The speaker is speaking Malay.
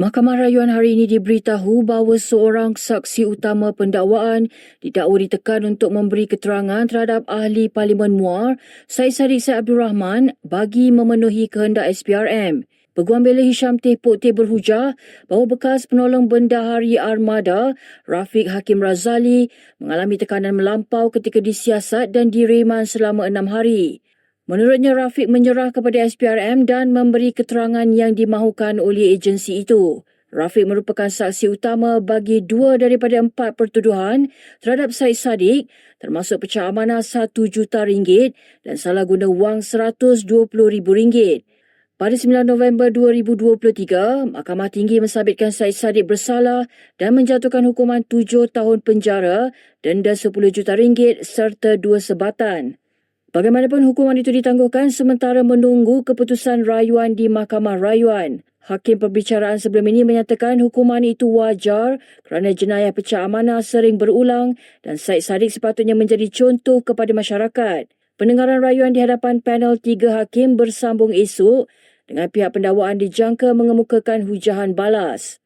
Mahkamah Rayuan hari ini diberitahu bahawa seorang saksi utama pendakwaan didakwa ditekan untuk memberi keterangan terhadap ahli Parlimen Muar, Syed Saddiq Syed Abdul Rahman bagi memenuhi kehendak SPRM. Peguam Bela Hisham Teh Pok Teh berhujah bahawa bekas penolong bendahari armada Rafiq Hakim Razali mengalami tekanan melampau ketika disiasat dan direman selama enam hari. Menurutnya Rafiq menyerah kepada SPRM dan memberi keterangan yang dimahukan oleh agensi itu. Rafiq merupakan saksi utama bagi dua daripada empat pertuduhan terhadap Syed Saddiq termasuk pecah amanah satu juta ringgit dan salah guna wang RM120,000. Pada 9 November 2023, Mahkamah Tinggi mensabitkan Syed Saddiq bersalah dan menjatuhkan hukuman tujuh tahun penjara, denda 10 juta ringgit serta dua sebatan. Bagaimanapun hukuman itu ditangguhkan sementara menunggu keputusan rayuan di Mahkamah Rayuan. Hakim perbicaraan sebelum ini menyatakan hukuman itu wajar kerana jenayah pecah amanah sering berulang dan Syed Saddiq sepatutnya menjadi contoh kepada masyarakat. Pendengaran rayuan di hadapan panel tiga hakim bersambung esok dengan pihak pendakwaan dijangka mengemukakan hujahan balas.